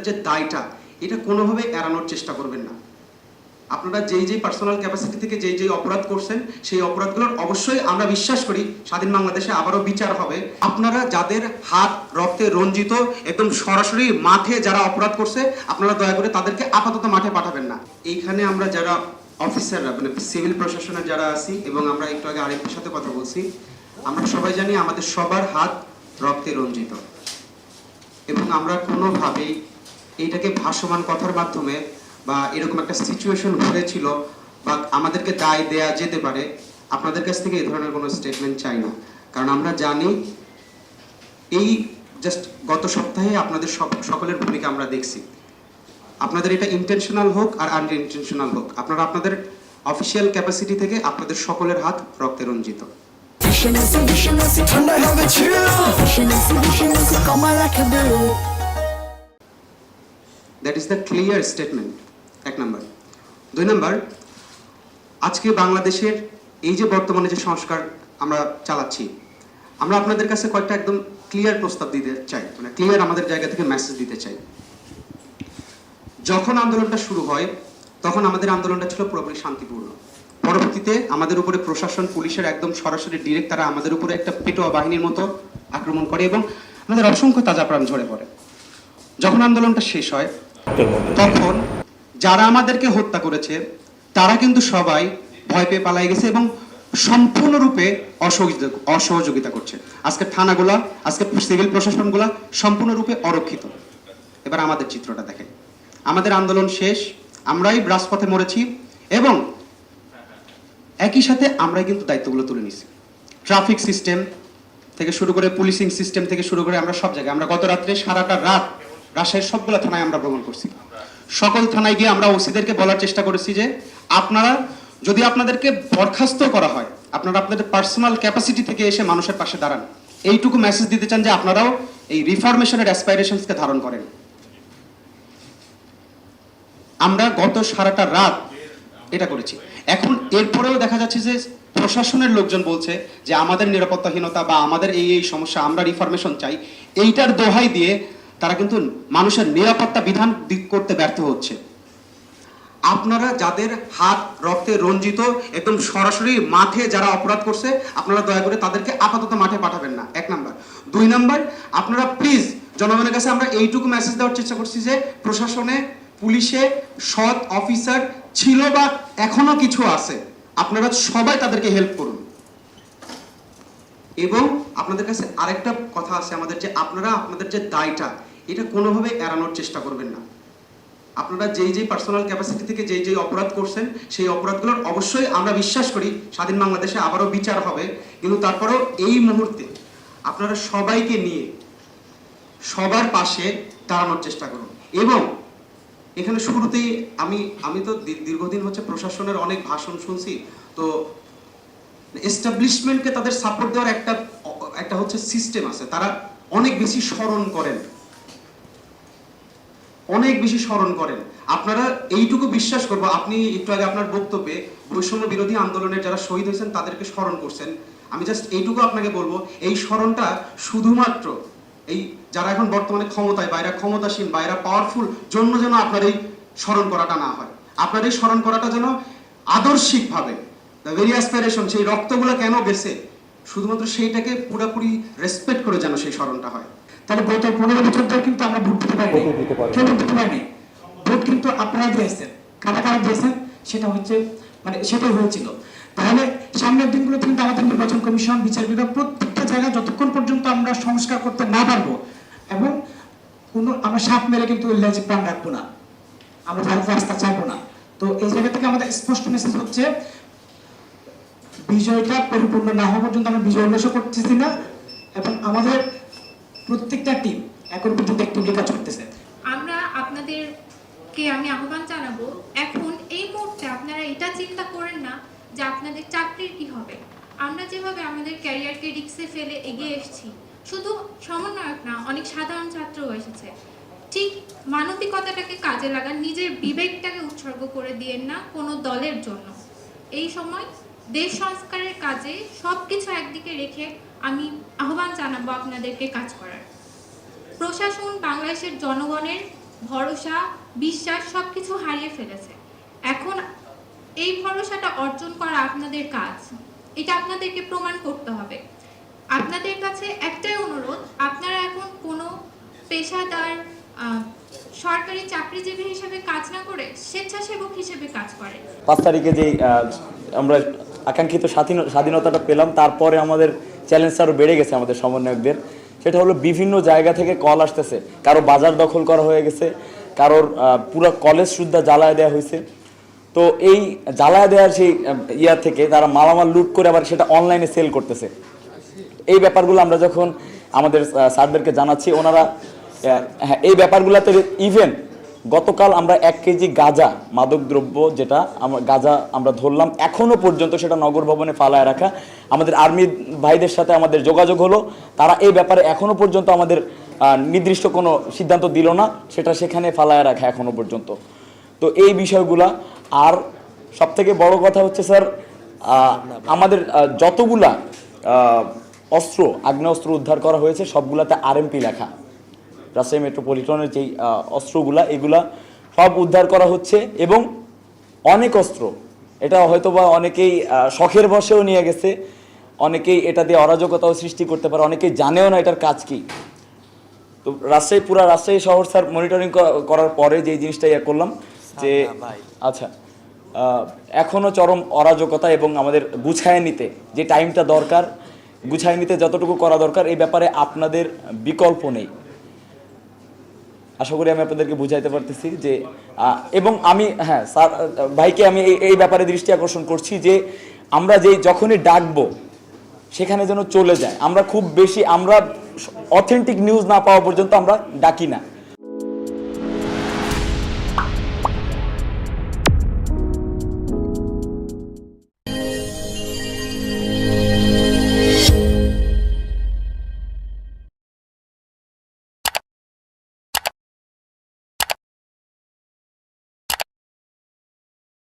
আপনাদের যে দায়টা, এটা কোনোভাবে এড়ানোর চেষ্টা করবেন না। আপনারা যেই যেই পার্সোনাল ক্যাপাসিটি থেকে যেই যেই অপরাধ করছেন, সেই অপরাধগুলোর অবশ্যই আমরা বিশ্বাস করি, স্বাধীন বাংলাদেশে আবারও বিচার হবে। আপনারা যাদের হাত রক্তে রঞ্জিত, একদম সরাসরি মাঠে যারা অপরাধ করছে, আপনারা দয়া করে তাদেরকে আপাতত মাঠে পাঠাবেন না। এইখানে আমরা যারা অফিসাররা মানে সিভিল প্রশাসনের যারা আছি, এবং আমরা একটু আগে আরেকটার সাথে কথা বলছি, আমরা সবাই জানি আমাদের সবার হাত রক্তে রঞ্জিত। এবং আমরা কোনোভাবেই এইটাকে ভাসমান কথার মাধ্যমে বা এরকম একটা সিচুয়েশন হয়েছিল বা আমাদেরকে দায় দেয়া যেতে পারে, আপনাদের কাছ থেকে এই ধরনের কোনো স্টেটমেন্ট চাই না। কারণ আমরা জানি এই জাস্ট গত সপ্তাহে আপনাদের সকলের ভূমিকা আমরা দেখছি। আপনাদের এটা ইন্টেনশনাল হোক আর আনইনটেনশনাল হোক, আপনারা আপনাদের অফিসিয়াল ক্যাপাসিটি থেকে আপনাদের সকলের হাত রক্তে রঞ্জিত। ঠান্ডা হবে that is the clear statement এক নাম্বার দুই নাম্বার আজকে বাংলাদেশের এই যে বর্তমানে যে সংস্কার আমরা চালাচ্ছি, আমরা আপনাদের কাছে কয়েকটা একদম ক্লিয়ার প্রস্তাব দিতে চাই মানে ক্লিয়ার আমাদের জায়গা থেকে মেসেজ দিতে চাই। যখন আন্দোলনটা শুরু হয়, তখন আমাদের আন্দোলনটা ছিল পুরোপুরি শান্তিপূর্ণ। পরবর্তীতে আমাদের উপরে প্রশাসন, পুলিশের একদম সরাসরি ডিরেক্ট তারা আমাদের উপরে একটা পেটোয়া বাহিনীর মতো আক্রমণ করে এবং আমাদের অসংখ্য তাজা প্রাণ ঝরে পড়ে। যখন আন্দোলনটা শেষ হয় তখন যারা আমাদেরকে হত্যা করেছে, তারা কিন্তু সবাই ভয় পেয়ে পালাই গেছে এবং সম্পূর্ণরূপে অসহযোগিতা করছে। আজকে থানাগুলা, আজকে সিভিল প্রশাসনগুলা সম্পূর্ণরূপে অরক্ষিত। এবার আমাদের চিত্রটা দেখে আমাদের আন্দোলন শেষ, আমরাই রাজপথে মরেছি এবং একই সাথে আমরাই কিন্তু দায়িত্বগুলো তুলে নিছি। ট্রাফিক সিস্টেম থেকে শুরু করে পুলিশিং সিস্টেম থেকে শুরু করে আমরা সব জায়গায়, আমরা গত রাত্রে সারাটা রাত রাজশাহীর সবগুলো থানায় আমরা ভ্রমণ করছি। সকল থানায় গিয়ে আমরা ওসিদেরকে বলার চেষ্টা করেছি যে, আপনারা যদি আপনাদেরকে বরখাস্ত করা হয়, আপনারা আপনাদের পার্সোনাল ক্যাপাসিটি থেকে এসে মানুষের পাশে দাঁড়ান। এইটুকু মেসেজ দিতে চান যে আপনারাও এই রিফরমেশনের অ্যাসপাইরেশনসকে ধারণ করেন। আমরা গত সারাটা রাত এটা করেছি। এখন এরপরেও দেখা যাচ্ছে যে প্রশাসনের লোকজন বলছে যে আমাদের নিরাপত্তাহীনতা বা আমাদের এই এই সমস্যা, আমরা রিফরমেশন চাই, এইটার দোহাই দিয়ে তারা কিন্তু মানুষের নিরাপত্তা বিধান করতে ব্যর্থ হচ্ছে। আপনারা যাদের হাত রক্তে রঞ্জিত, একদম সরাসরি মাঠে যারা অপরাধ করছে, আপনারা দয়া করে তাদেরকে আপাতত মাঠে পাঠাবেন না। এক নাম্বার। দুই নাম্বার, আপনারা প্লিজ জনগণের কাছে আমরা এইটুকু মেসেজ দেওয়ার চেষ্টা করছি যে, প্রশাসনে, পুলিশে, সৎ অফিসার ছিল বা এখনও কিছু আছে, আপনারা সবাই তাদেরকে হেল্প করুন। এবং আপনাদের কাছে আরেকটা কথা আছে, আমাদের যে, আপনারা, আপনাদের যে দায়টা এটা কোনোভাবে এড়ানোর চেষ্টা করবেন না। আপনারা যেই যেই পার্সোনাল ক্যাপাসিটি থেকে যেই যেই অপরাধ করছেন, সেই অপরাধগুলোর অবশ্যই আমরা বিশ্বাস করি, স্বাধীন বাংলাদেশে আবারও বিচার হবে। কিন্তু তারপরেও এই মুহূর্তে আপনারা সবাইকে নিয়ে সবার পাশে দাঁড়ানোর চেষ্টা করুন। এবং এখানে শুরুতেই আমি আমি তো দীর্ঘদিন হচ্ছে প্রশাসনের অনেক ভাষণ শুনছি, তো এস্টাবলিশমেন্টকে তাদের সাপোর্ট দেওয়ার একটা একটা হচ্ছে সিস্টেম আছে। তারা অনেক বেশি স্মরণ করেন। অনেক বেশি স্মরণ করেন। আপনারা এইটুকু বিশ্বাস করব, আপনি একটু আগে আপনার বক্তব্যে বৈষম্য বিরোধী আন্দোলনের যারা শহীদ হয়েছেন তাদেরকে স্মরণ করছেন। আমি জাস্ট এইটুকু আপনাকে বলব, এই স্মরণটা শুধুমাত্র এই যারা এখন বর্তমানে ক্ষমতায়, বাইরা ক্ষমতাসীন, বাইরা পাওয়ারফুল জন্য যেন আপনার এই স্মরণ করাটা না হয়। আপনার এই স্মরণ করাটা যেন আদর্শিকভাবে দ্য ভেরি অ্যাসপিরেশন সেই রক্তগুলো কেন গেছে শুধুমাত্র সেইটাকে পুরোপুরি রেসপেক্ট করে যেন সেই স্মরণটা হয়। তাহলে গত পনেরো বছর ধরে কিন্তু আমরা ভোট দিতে পারিনি। পারিনি। কেউ ভোট দিতে পারিনি। ভোট কিন্তু আপনারা দিয়েছেন। কারা কারা দিয়েছেন? সেটা হচ্ছে মানে সেটাই হয়েছিল। তাহলে সামনের দিনগুলোতে কিন্তু আমাদের নির্বাচন কমিশন বিচার বিভাগ প্রত্যেকটা জায়গায় যতক্ষণ পর্যন্ত আমরা সংস্কার করতে না পারব এবং কোনো আমরা সাপ মেরে কিন্তু লেজে প্রাণ রাখব না। আমরা রাস্তা চাইব না। তো এই জায়গা থেকে আমাদের স্পষ্ট মেসেজ হচ্ছে বিজয়টা পরিপূর্ণ না হওয়া পর্যন্ত আমরা বিজয় উল্লাসও করতেছি না। এবং আমাদের প্রত্যেকটা টিম একর পর্যন্ত অ্যাক্টিভলি কাজ করতেছে। আমরা আপনাদেরকে আমি আহ্বান জানাব, এখন এই মুহূর্তে আপনারা এটা চিন্তা করেন না যে আপনাদের চাকরির কি হবে। আমরা যেভাবে আমাদের ক্যারিয়ারকে রিক্সে ফেলে এগিয়ে এসেছি, শুধু সমন্বয়ক না, অনেক সাধারণ ছাত্রও এসেছে। ঠিক মানবিকতাটাকে কাজে লাগান, নিজের বিবেকটাকে উৎসর্গ করে দিয়েন না কোনো দলের জন্য। এই সময় দেশ সংস্কারের কাজে সব কিছু একদিকে রেখে আমি আহ্বান জানাব আপনাদেরকে কাজ করার। প্রশাসন বাংলাদেশের জনগণের ভরসা বিশ্বাস সব কিছু হারিয়ে ফেলেছে। এখন এই ভরসাটা অর্জন করা আপনাদের কাজ। এটা আপনাদেরকে প্রমাণ করতে হবে। আপনাদের কাছে একটাই অনুরোধ আপনারা এখন কোনো পেশাদার সরকারি চাকরিজীবী হিসেবে কাজ না করে স্বেচ্ছাসেবক হিসেবে কাজ করেন। পাঁচ তারিখে আহ, আমরা আকাঙ্ক্ষিত স্বাধীন- স্বাধীনতাটা পেলাম। তারপরে আমাদের চ্যালেঞ্জ আরও বেড়ে গেছে আমাদের সমন্বয়কদের। সেটা হলো বিভিন্ন জায়গা থেকে কল আসতেছে। কারও বাজার দখল করা হয়ে গেছে। কারোর পুরো কলেজ সুদ্ধা জ্বালায় দেওয়া হয়েছে। তো এই জ্বালায় দেওয়ার সেই ইয়া থেকে তারা মালামাল লুট করে আবার সেটা অনলাইনে সেল করতেছে। এই ব্যাপারগুলো আমরা যখন আমাদের স্যারদেরকে জানাচ্ছি, ওনারা হ্যাঁ এই ব্যাপারগুলোতে ইভেন গতকাল আমরা এক কেজি গাঁজা মাদক দ্রব্য যেটা আমরা গাঁজা আমরা ধরলাম এখনও পর্যন্ত সেটা নগর ভবনে ফালায় রাখা। আমাদের আর্মি ভাইদের সাথে আমাদের যোগাযোগ হলো। তারা এই ব্যাপারে এখনও পর্যন্ত আমাদের নির্দিষ্ট কোনো সিদ্ধান্ত দিল না। সেটা সেখানে ফালায় রাখা এখনও পর্যন্ত। তো এই বিষয়গুলা, আর সব থেকে বড় কথা হচ্ছে স্যার আমাদের যতগুলা অস্ত্র, আগ্নেয়াস্ত্র উদ্ধার করা হয়েছে, সবগুলাতে আরএমপি লেখা। রাজশাহী মেট্রোপলিটনের যেই অস্ত্রগুলা এগুলা সব উদ্ধার করা হচ্ছে এবং অনেক অস্ত্র। এটা হয়তোবা অনেকেই শখের বসেও নিয়ে গেছে অনেকেই এটা দিয়ে অরাজকতাও সৃষ্টি করতে পারে অনেকেই জানেও না এটার কাজ কি। তো রাজশাহী পুরা রাজশাহী শহর স্যার মনিটরিং করার পরে যে জিনিসটা ইয়ে করলাম যে আচ্ছা এখনও চরম অরাজকতা এবং আমাদের গুছায় নিতে যে টাইমটা দরকার গুছায় নিতে যতটুকু করা দরকার এই ব্যাপারে আপনাদের বিকল্প নেই। আশা করি আমি আপনাদেরকে বুঝাইতে পারতেছি যে এবং আমি হ্যাঁ স্যার, ভাইকে আমি এই- ব্যাপারে দৃষ্টি আকর্ষণ করছি যে, আমরা যে যখনই ডাকবো, সেখানে যেন চলে যায়। আমরা খুব বেশি, আমরা অথেন্টিক নিউজ না পাওয়া পর্যন্ত আমরা ডাকি না।